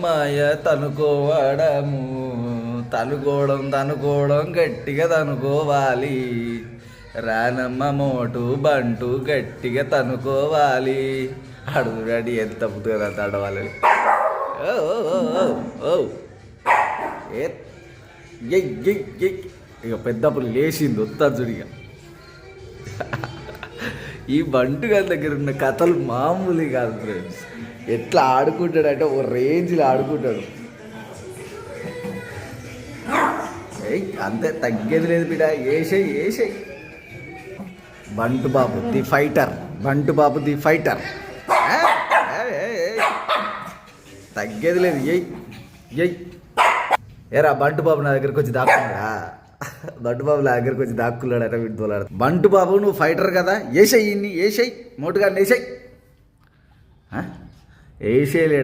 మాయ తనుకోవడము. తనుకోవడం తనుకోవడం గట్టిగా తనుకోవాలి. రానమ్మ మోటు బంటు గట్టిగా తనుకోవాలి. అడుగు ఎంత పుట్టుగా తడవాలి ఓ ఓ, ఓ, ఇక పెద్దప్పుడు లేచింది వస్తాజుడిగా ఈ బంటు గారి దగ్గర ఉన్న కథలు మామూలు కాదు ఫ్రెండ్స్ ఎట్లా ఆడుకుంటాడు అంటే ఓ రేంజ్లో ఆడుకుంటాడు. ఏయ్ అంతే తగ్గేది లేదు బిడ. ఏసై ఏసై. బంటు బాబు ది ఫైటర్ బంటు బాబు ది ఫైటర్. ఏయ్, ఏయ్. తగ్గేది లేదు ఎయ్ ఎయ్ ఏరా బంటు బాబు నా దగ్గరికి వచ్చి దాక్కున్నాడా? బంటు బాబు నా దగ్గరికి వచ్చి దాక్కున్నాడట వీటితోలాడు బంటు బాబు నువ్వు ఫైటర్ కదా? ఏసై ఇన్ని ఏసై. మోటుగా వేసేయ్ es el